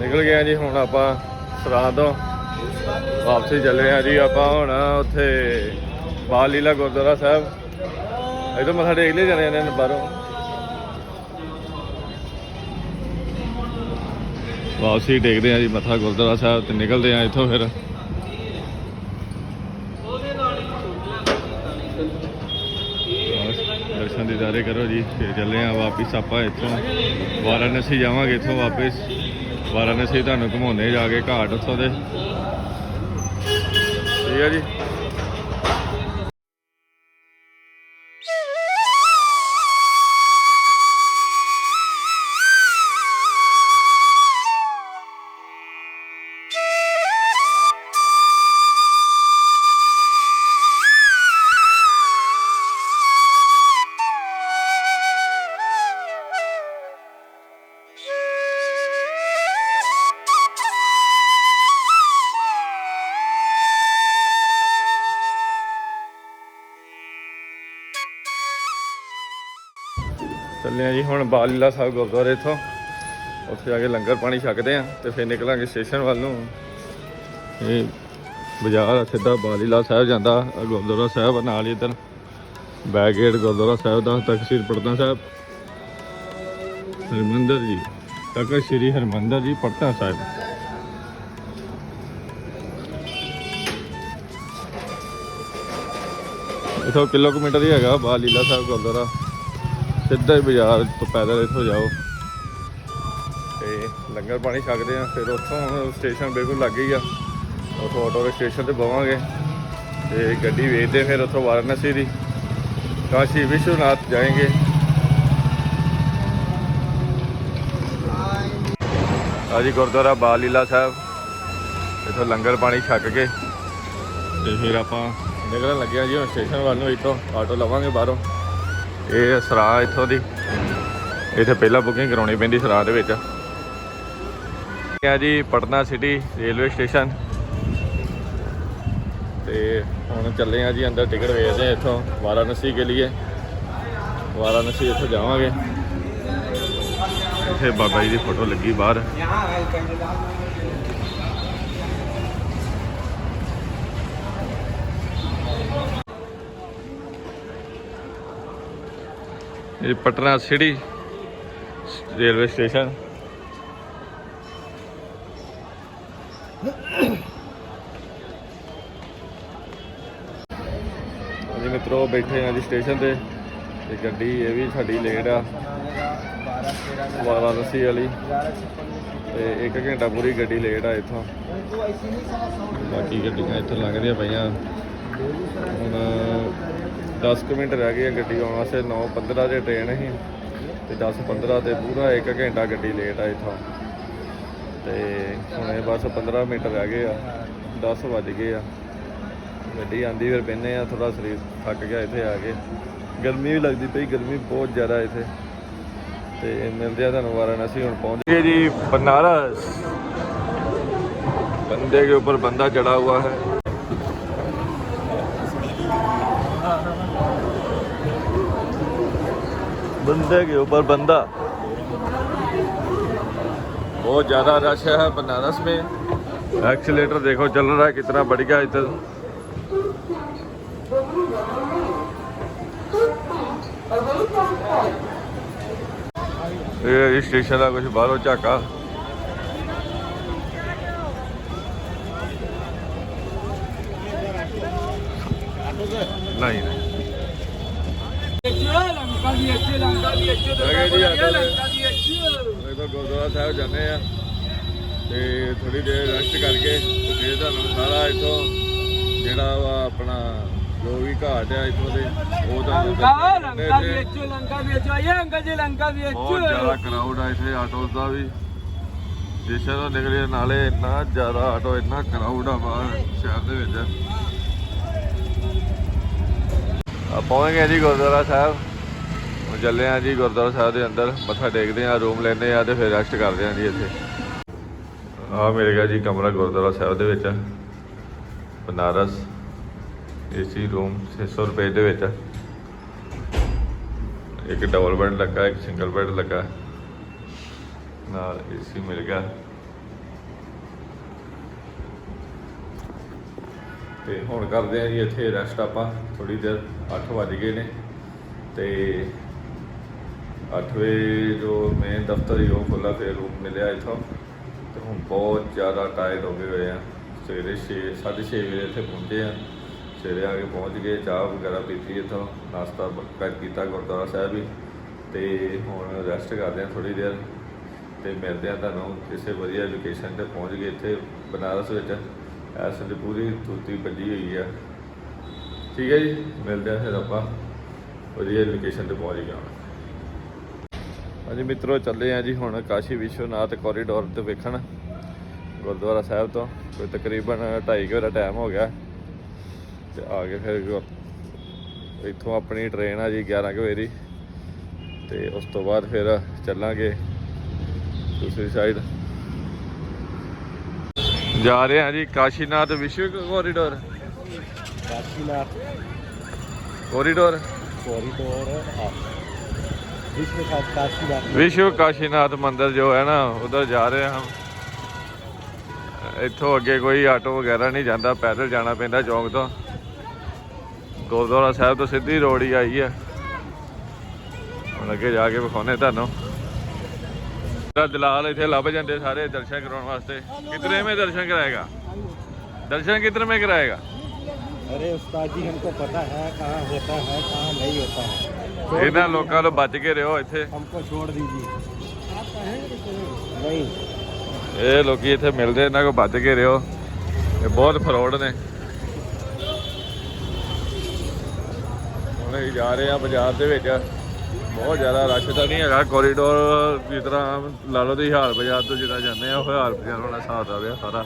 ਨਿਕਲ ਗਏ ਆ ਜੀ, ਹੁਣ ਆਪਾਂ ਸਰਾਂ ਤੋਂ ਵਾਪਸੀ ਚੱਲੇ ਆ ਜੀ, ਆਪਾਂ ਹੁਣ ਉੱਥੇ ਬਾਲ ਲੀਲਾ ਗੁਰਦੁਆਰਾ ਸਾਹਿਬ। ਇਧਰ ਮੱਥਾ ਟੇਕ ਲਈ ਜਾਣੇ ਨੇ ਬਾਹਰੋਂ। ਵਾਪਸੀ ਟੇਕਦੇ ਆ ਜੀ, ਮੱਥਾ ਗੁਰਦੁਆਰਾ ਸਾਹਿਬ ਤੇ ਨਿਕਲਦੇ ਆ ਇੱਥੋਂ ਫਿਰ। ਬਸ ਦਰਸ਼ਨ ਦੀਦਾਰੇ ਕਰੋ ਜੀ, ਫਿਰ ਚੱਲੇ ਆ ਵਾਪਿਸ ਆਪਾਂ ਇੱਥੋਂ। ਵਾਰਾਣਸੀ ਜਾਵਾਂਗੇ ਇੱਥੋਂ ਵਾਪਿਸ। ਵਾਰਾਣਸੀ ਤੁਹਾਨੂੰ ਘੁਮਾਉਂਦੇ ਜਾ ਕੇ ਘਾਟ ਉੱਥੋਂ ਦੇ। ਠੀਕ ਹੈ ਜੀ। ਚੱਲੇ ਆ ਜੀ, ਹੁਣ ਬਾਲ ਲੀਲਾ ਸਾਹਿਬ ਗੁਰਦੁਆਰੇ ਇੱਥੋਂ। ਉੱਥੇ ਜਾ ਕੇ ਲੰਗਰ ਪਾਣੀ ਛਕਦੇ ਆ ਤੇ ਫਿਰ ਨਿਕਲਾਂਗੇ ਸਟੇਸ਼ਨ ਵੱਲ ਨੂੰ। ਇਹ ਬਾਜ਼ਾਰ ਆ, ਸਿੱਧਾ ਬਾਲ ਲੀਲਾ ਸਾਹਿਬ ਜਾਂਦਾ ਗੁਰਦੁਆਰਾ ਸਾਹਿਬ ਨਾਲ ਹੀ ਇੱਧਰ। ਬੈਕ ਗੇਟ ਗੁਰਦੁਆਰਾ ਸਾਹਿਬ ਦਾ ਤਖਸ਼ੀਰ ਸ੍ਰੀ ਪਟਨਾ ਸਾਹਿਬ। ਹਰਮੰਦਰ ਜੀ, ਤਖਤ ਸ੍ਰੀ ਹਰਮੰਦਰ ਜੀ, ਪਟਨਾ ਸਾਹਿਬ। ਇਥੋਂ ਕਿਲੋਮੀਟਰ ਹੀ ਹੈਗਾ ਬਾਲ ਲੀਲਾ ਸਾਹਿਬ ਗੁਰਦੁਆਰਾ। ਸਿੱਧਾ ਹੀ ਬਾਜ਼ਾਰ ਤੋਂ ਪੈਦਲ ਇੱਥੋਂ ਜਾਓ। ਤੇ ਲੰਗਰ ਪਾਣੀ ਛਕਦੇ ਆ, ਫਿਰ ਉੱਥੋਂ ਸਟੇਸ਼ਨ ਬਿਲਕੁਲ ਲੱਗ ਹੀ ਆ। ਉੱਥੋਂ ਆਟੋ ਦੇ ਸਟੇਸ਼ਨ ਤੇ ਬਵਾਂਗੇ। ਤੇ ਗੱਡੀ ਵੇਚਦੇ ਫਿਰ ਉੱਥੋਂ ਵਾਰਾਣਸੀ ਦੀ। ਕਾਸ਼ੀ ਵਿਸ਼ਵਨਾਥ ਜਾਏਗੇ। ਆਜੀ ਗੁਰਦੁਆਰਾ ਬਾਲ ਲੀਲਾ ਸਾਹਿਬ। ਇੱਥੋਂ ਲੰਗਰ ਪਾਣੀ ਛੱਕ ਕੇ। ਤੇ ਫਿਰ ਆਪਾਂ ਨਿਕਲਣ ਲੱਗਿਆ ਜੀ ਹੁਣ ਸਟੇਸ਼ਨ ਵੱਲ ਨੂੰ, ਇੱਥੋਂ ਆਟੋ ਲਵਾਂਗੇ ਬਾਹਰੋਂ। ਇਹ ਸਰਾਂ ਇੱਥੋਂ ਦੀ। ਇੱਥੇ ਪਹਿਲਾਂ ਬੁਕਿੰਗ ਕਰਾਉਣੀ ਪੈਂਦੀ ਸਰਾ ਦੇ ਵਿੱਚ। ਆ ਜੀ ਪਟਨਾ ਸਿਟੀ ਰੇਲਵੇ ਸਟੇਸ਼ਨ ਤੇ ਹੁਣ ਚੱਲੇ ਆ ਜੀ ਅੰਦਰ ਟਿਕਟ ਵੇਚਦੇ ਆ ਇੱਥੋਂ ਵਾਰਾਣਸੀ ਕੇ ਲਈ ਵਾਰਾਣਸੀ ਇੱਥੋਂ ਜਾਵਾਂਗੇ। ਇੱਥੇ ਬਾਬਾ ਜੀ ਦੀ ਫੋਟੋ ਲੱਗੀ ਬਾਹਰ। ਇਹ ਪਟਨਾ ਸਿਟੀ ਰੇਲਵੇ ਸਟੇਸ਼ਨ। ਜੀ ਮਿੱਤਰੋ, ਬੈਠੇ ਆ ਜੀ ਸਟੇਸ਼ਨ ਤੇ। ਤੇ ਗੱਡੀ ਇਹ ਵੀ ਸਾਡੀ ਲੇਟ ਆ। ਵਾਰਾਣਸੀ ਵਾਲੀ। ਤੇ 1 ਘੰਟਾ ਪੂਰੀ ਗੱਡੀ ਲੇਟ ਆ ਇੱਥੋਂ। ਬਾਕੀ ਗੱਡੀਆਂ ਇੱਥੇ ਲੰਘਦੀਆਂ ਪਈਆਂ। ਹੁਣ 10 ਮਿੰਟ ਰਹਿ ਗਏ ਆ ਗੱਡੀ ਆਉਣ ਵਾਸਤੇ 9:15 ਦੇ ਟ੍ਰੇਨ ਸੀ ਤੇ 10:15 ਦੇ ਪੂਰਾ 1 ਘੰਟਾ ਗੱਡੀ ਲੇਟ ਆ ਇਥੋਂ। ਤੇ ਹੁਣੇ ਬਸ 15 ਮਿੰਟ ਰਹਿ ਗਏ ਆ 10 ਵਜ ਗਏ ਆ। ਗੱਡੀ ਆਂਦੀ ਫਿਰ ਪੈਨੇ ਆ ਥੋੜਾ ਸਰੀਰ ਥੱਕ ਗਿਆ ਇੱਥੇ ਆ ਕੇ। ਗਰਮੀ ਵੀ ਲੱਗਦੀ ਪਈ, ਗਰਮੀ ਬਹੁਤ ਜ਼ਿਆਦਾ ਇੱਥੇ। ਤੇ ਮਿਲਦੇ ਆ ਤੁਹਾਨੂੰ ਵਾਰਾਣਸੀ, ਹੁਣ ਪਹੁੰਚ ਗਏ ਜੀ ਬਨਾਰਸ। ਬੰਦੇ ਦੇ ਉੱਪਰ ਬੰਦਾ ਚੜਾ ਹੋਇਆ ਹੈ। बंदे के ऊपर बंदा। बहुत ज़्यादा रश है बनारस में। एक्सीटर देखो चल रहा है कितना बढ़िया इधर। ये स्टेशन का कुछ बारो झाका नहीं। ਗੁਰਦੁਆਰਾ ਸਾਹਿਬ ਜਾਂਦੇ ਆ ਤੇ ਥੋੜੀ ਦੇਰ ਰੈਸਟ ਕਰਕੇ ਤੇ ਫਿਰ ਤੁਹਾਨੂੰ ਸਾਰਾ ਇੱਥੋਂ ਜਿਹੜਾ ਵਾ ਆਪਣਾ ਜੋ ਵੀ ਘਾਟ ਆ ਇੱਥੋਂ ਦੇ ਉਹ ਦੀ ਇੱਥੇ। ਅੱਛੀ ਲੰਕਾ ਦੀ ਅੱਛੀ ਆਏ ਅੰਕਲ ਜੀ ਲੰਕਾ ਦੀ ਬਹੁਤ ਜ਼ਿਆਦਾ ਕਰਾਊਡ ਆ ਇੱਥੇ ਆਟੋਸ ਦਾ ਵੀ। ਸਟੇਸ਼ਨ ਤੋਂ ਨਿਕਲੇ ਨਾਲੇ ਇੰਨਾ ਜ਼ਿਆਦਾ ਆਟੋ ਇੰਨਾ ਕਰਾਊਡ ਆ ਬਾਹਰ ਸ਼ਹਿਰ ਦੇ ਵਿੱਚ। ਆ ਪਹੁੰਚ ਗਏ ਜੀ ਗੁਰਦੁਆਰਾ ਸਾਹਿਬ। ਹੁਣ ਚੱਲੇ ਆ ਜੀ ਗੁਰਦੁਆਰਾ ਸਾਹਿਬ ਦੇ ਅੰਦਰ, ਮੱਥਾ ਟੇਕਦੇ ਆ, ਰੂਮ ਲੈਂਦੇ ਆ ਤੇ ਫਿਰ ਰੈਸਟ ਕਰਦੇ ਆ ਜੀ ਇੱਥੇ। ਆ ਮਿਲ ਗਿਆ ਜੀ ਕਮਰਾ ਗੁਰਦੁਆਰਾ ਸਾਹਿਬ ਦੇ ਵਿੱਚ, ਬਨਾਰਸ ਏਸੀ ਰੂਮ 600 ਰੁਪਏ ਦੇ ਵਿੱਚ। ਇੱਕ ਡਬਲ ਬੈੱਡ ਲੱਗਾ, ਇੱਕ ਸਿੰਗਲ ਬੈੱਡ ਲੱਗਾ, ਨਾਲ ਏਸੀ ਮਿਲ ਗਿਆ। ਤੇ ਹੁਣ ਕਰਦੇ ਆ ਜੀ ਇੱਥੇ ਰੈਸਟ ਆਪਾਂ ਥੋੜੀ ਦੇਰ 8 ਵੱਜ ਗਏ ਨੇ ਤੇ 8 ਵਜੇ ਜੋ ਮੇਨ ਦਫ਼ਤਰ ਹੀ ਉਹ ਖੁੱਲਾ ਫਿਰ ਰੂਮ ਮਿਲਿਆ ਇੱਥੋਂ। ਤੇ ਹੁਣ ਬਹੁਤ ਜ਼ਿਆਦਾ ਟਾਇਰ ਹੋ ਗਏ ਹੋਏ ਆ। ਸਵੇਰੇ 6 6:30 ਵਜੇ ਇੱਥੇ ਪਹੁੰਚੇ ਆ। ਸਵੇਰੇ ਆ ਕੇ ਪਹੁੰਚ ਗਏ, ਚਾਹ ਵਗੈਰਾ ਪੀਤੀ ਇੱਥੋਂ, ਨਾਸ਼ਤਾ ਬ- ਕੀਤਾ ਗੁਰਦੁਆਰਾ ਸਾਹਿਬ ਵੀ। ਤੇ ਹੁਣ ਰੈਸਟ ਕਰਦੇ ਆ ਥੋੜੀ ਦੇਰ। ਤੇ ਮਿਲਦੇ ਆ ਤੁਹਾਨੂੰ, ਕਿਸੇ ਵਧੀਆ ਲੋਕੇਸ਼ਨ ਤੇ ਪਹੁੰਚ ਗਏ ਇੱਥੇ, ਬਨਾਰਸ ਵਿੱਚ। ਇਸ ਵੇਲੇ ਪੂਰੀ ਤੁੱਤੀ ਵੱਜੀ ਹੋਈ ਆ। ਠੀਕ ਹੈ ਜੀ, ਮਿਲਦੇ ਆ ਫਿਰ ਆਪਾਂ। ਵਧੀਆ ਲੋਕੇਸ਼ਨ ਤੇ ਪਹੁੰਚ ਗਏ ਹਾਂ ਹਾਂਜੀ ਮਿੱਤਰੋ ਚੱਲੇ ਆ ਜੀ ਹੁਣ ਕਾਸ਼ੀ ਵਿਸ਼ਵਨਾਥ ਕੋਰੀਡੋਰ ਤੇ ਵੇਖਣ ਗੁਰਦੁਆਰਾ ਸਾਹਿਬ ਤੋਂ। ਕੋਈ ਤਕਰੀਬਨ 2:30 ਦਾ ਟਾਈਮ ਹੋ ਗਿਆ। ਤੇ ਆ ਕੇ ਫਿਰ ਇੱਥੋਂ ਆਪਣੀ ਟ੍ਰੇਨ ਆ ਜੀ 11 ਵਜੇ ਦੀ। ਤੇ ਉਸ ਤੋਂ ਬਾਅਦ ਫਿਰ ਚੱਲਾਂਗੇ ਦੂਸਰੀ ਸਾਈਡ ਜਾ ਰਹੇ ਹਾਂ ਜੀ ਕਾਸ਼ੀਨਾਥ ਵਿਸ਼ਵ ਕੋਰੀਡੋਰ ਕਾਸ਼ੀਨਾਥ ਕੋਰੀਡੋਰ ਕੋਰੀਡੋਰ ਆ विश्व का काशीनाथ ਵਿਸ਼ਵ ਕਾਸ਼ੀਨਾਥ ਮੰਦਿਰ ਜੋ ਹੈ ਨਾ ਉਧਰ ਜਾ ਰਹੇ ਹਾਂ ਇੱਥੋਂ ਅੱਗੇ ਕੋਈ ਆਟੋ ਵਗੈਰਾ ਨਹੀਂ ਜਾਂਦਾ ਪੈਦਲ ਜਾਣਾ ਪੈਂਦਾ ਚੌਂਕ ਤੋਂ ਗੁਰਦੁਆਰਾ ਸਾਹਿਬ ਤੋਂ ਸਿੱਧੀ ਰੋਡ ਹੀ ਆਈ ਹੈ ਹੁਣ ਅੱਗੇ ਜਾ ਕੇ ਵਿਖਾਉਨੇ ਤੁਹਾਨੂੰ ਤਾਂ ਦਲਾਲ ਇੱਥੇ ਲੱਭ ਜਾਂਦੇ ਸਾਰੇ ਦਰਸ਼ਨ ਕਰਾਉਣ ਵਾਸਤੇ ਕਿਤਨੇ में दर्शन कराएगा दर्शन कितने में कराएगा अरे उस्ताद जी हमको पता है कहाँ होता है कहाँ नहीं होता है छोड़ ਇਹਨਾਂ दीजिए, ਲੋਕਾਂ ਤੋਂ ਬਚ ਕੇ ਰਹੋ ਇੱਥੇ हमको छोड़ दीजिए नहीं ਇਹ ਲੋਕੀ ਇੱਥੇ ਮਿਲਦੇ ਇਹਨਾਂ ਕੋ ਬਚ ਕੇ ਰਹੋ ਇਹ ਬਹੁਤ ਫਰੋਡ ਨੇ ਹੁਣ ਅਸੀਂ ਜਾ ਰਹੇ ਆ ਬਾਜ਼ਾਰ ਦੇ ਵਿੱਚ ਬਹੁਤ ਜ਼ਿਆਦਾ ਰਸ਼ ਤਾਂ ਨਹੀਂ ਹੈਗਾ ਕੋਰੀਡੋਰ ਜਿਸ ਤਰ੍ਹਾਂ ਲਾ ਲਓ ਦੀ ਹਾਲ ਬਾਜ਼ਾਰ ਤੋਂ ਜਿੱਦਾਂ ਜਾਂਦੇ ਆ ਉਹ ਹਾਲ ਬਾਜ਼ਾਰ ਵਾਲਾ ਹਿਸਾਬ ਆ ਰਿਹਾ ਸਾਰਾ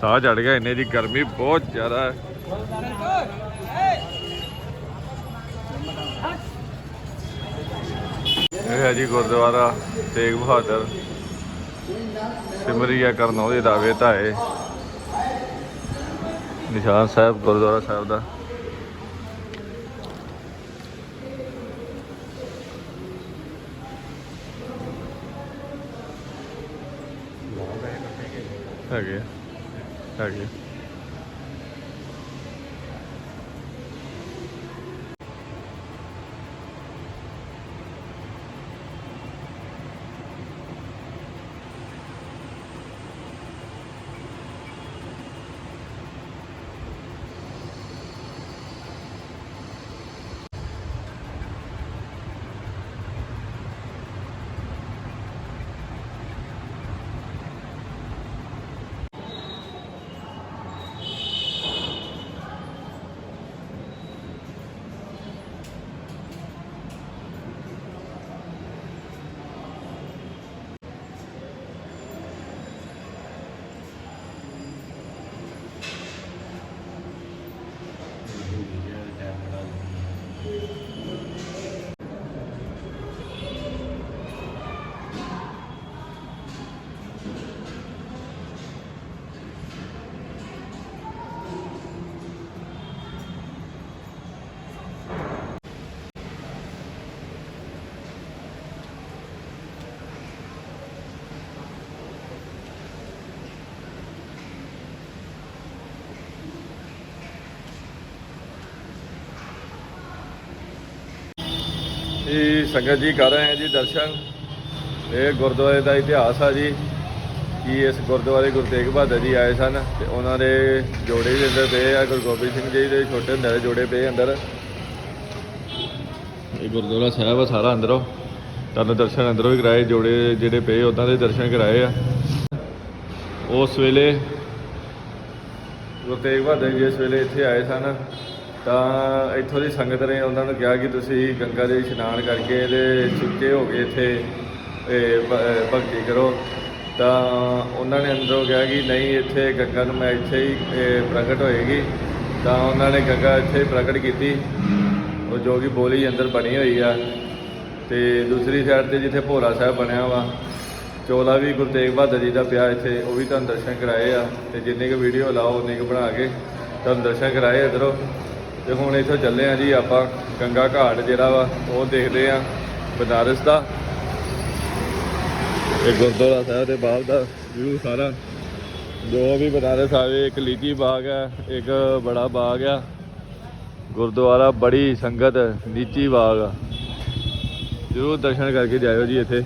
ਸਾਹ ਚੜ ਗਿਆ ਇੰਨੇ ਦੀ ਗਰਮੀ ਬਹੁਤ ਜ਼ਿਆਦਾ ਹੈ। ਇਹ ਹੈ ਜੀ ਗੁਰਦੁਆਰਾ ਤੇਗ ਬਹਾਦਰ। ਸਿਮਰੀਆ ਕਰਨ ਉਹਦੇ ਦਾਵੇ ਧਾਏ ਨਿਸ਼ਾਨ ਸਾਹਿਬ ਗੁਰਦੁਆਰਾ ਸਾਹਿਬ ਦਾ। ਹੈਗੇ ਆ, ਹੈਗੇ ਆ। ਇਹ ਸੰਗਤ ਜੀ ਕਰ ਰਹੇ ਹੈ ਜੀ ਦਰਸ਼ਨ। ਇਹ ਗੁਰਦੁਆਰੇ ਦਾ ਇਤਿਹਾਸ ਆ ਜੀ, ਕਿ ਇਸ ਗੁਰਦੁਆਰੇ ਗੁਰੂ ਤੇਗ ਬਹਾਦਰ ਜੀ ਆਏ ਸਨ ਤੇ ਉਹਨਾਂ ਦੇ ਜੋੜੇ ਵੀ ਅੰਦਰ ਪਏ ਆ, ਗੁਰੂ ਗੋਬਿੰਦ ਸਿੰਘ ਜੀ ਦੇ ਛੋਟੇ ਹੁੰਦੇ ਦੇ ਜੋੜੇ ਪਏ ਅੰਦਰ। ਇਹ ਗੁਰਦੁਆਰਾ ਸਾਹਿਬ ਆ ਸਾਰਾ ਅੰਦਰੋਂ। ਤੁਹਾਨੂੰ ਦਰਸ਼ਨ ਅੰਦਰੋਂ ਵੀ ਕਰਾਏ, ਜੋੜੇ ਜਿਹੜੇ ਪਏ ਉਹਨਾਂ ਦੇ ਦਰਸ਼ਨ ਕਰਾਏ ਆ। ਉਸ ਵੇਲੇ ਗੁਰੂ ਤੇਗ ਬਹਾਦਰ ਜੀ ਇਸ ਵੇਲੇ ਇੱਥੇ ਆਏ ਸਨ। ਤਾਂ ਇੱਥੋਂ ਦੀ ਸੰਗਤ ਨੇ ਉਹਨਾਂ ਨੂੰ ਕਿਹਾ ਕਿ ਤੁਸੀਂ ਗੰਗਾ ਦੇ ਇਸ਼ਨਾਨ ਕਰਕੇ ਇਹਦੇ ਸੁੱਚੇ ਹੋ ਕੇ ਇੱਥੇ ਭਗਤੀ ਕਰੋ। ਤਾਂ ਉਹਨਾਂ ਨੇ ਅੰਦਰੋਂ ਕਿਹਾ ਕਿ ਨਹੀਂ, ਇੱਥੇ ਗੰਗਾ ਨੂੰ ਮੈਂ ਇੱਥੇ ਹੀ ਪ੍ਰਗਟ ਹੋਏਗੀ। ਤਾਂ ਉਹਨਾਂ ਨੇ ਗੰਗਾ ਇੱਥੇ ਪ੍ਰਗਟ ਕੀਤੀ। ਉਹ ਜੋ ਕਿ ਬੋਲੀ ਅੰਦਰ ਬਣੀ ਹੋਈ ਆ। ਤੇ ਦੂਸਰੀ ਸਾਈਡ ਤੇ ਜਿੱਥੇ ਭੋਰਾ ਸਾਹਿਬ ਬਣਿਆ ਵਾ, ਚੋਲਾ ਵੀ ਗੁਰੂ ਤੇਗ ਬਹਾਦਰ ਜੀ ਦਾ ਪਿਆ ਇੱਥੇ, ਉਹ ਵੀ ਤੁਹਾਨੂੰ ਦਰਸ਼ਨ ਕਰਾਏ ਆ। ਤੇ ਜਿੰਨੇ ਕੁ ਵੀਡੀਓ ਲਾਓ, ਉਨੇ ਕੁ ਬਣਾ ਕੇ ਤੁਹਾਨੂੰ ਦਰਸ਼ਨ ਕਰਾਏ ਇਧਰੋਂ। ਤੇ ਹੁਣ ਇੱਥੋਂ ਚੱਲੇ ਆ ਜੀ ਆਪਾਂ ਗੰਗਾ ਘਾਟ ਜਿਹੜਾ ਵਾ, ਉਹ ਦੇਖਦੇ ਆ ਬਨਾਰਸ ਦਾ। ਇਹ ਗੁਰਦੁਆਰਾ ਸਾਹਿਬ ਦੇ ਬਾਹਰ ਦਾ ਵਿਊ ਸਾਰਾ। ਜੋ ਵੀ ਬਨਾਰਸ ਆਵੇ ਇੱਕ ਲੀਚੀ ਬਾਗ ਹੈ ਇੱਕ ਬੜਾ ਬਾਗ ਆ। ਗੁਰਦੁਆਰਾ ਬੜੀ ਸੰਗਤ, ਨੀਚੀ ਬਾਗ ਆ। ਜ਼ਰੂਰ ਦਰਸ਼ਨ ਕਰਕੇ ਜਾਇਓ ਜੀ ਇੱਥੇ।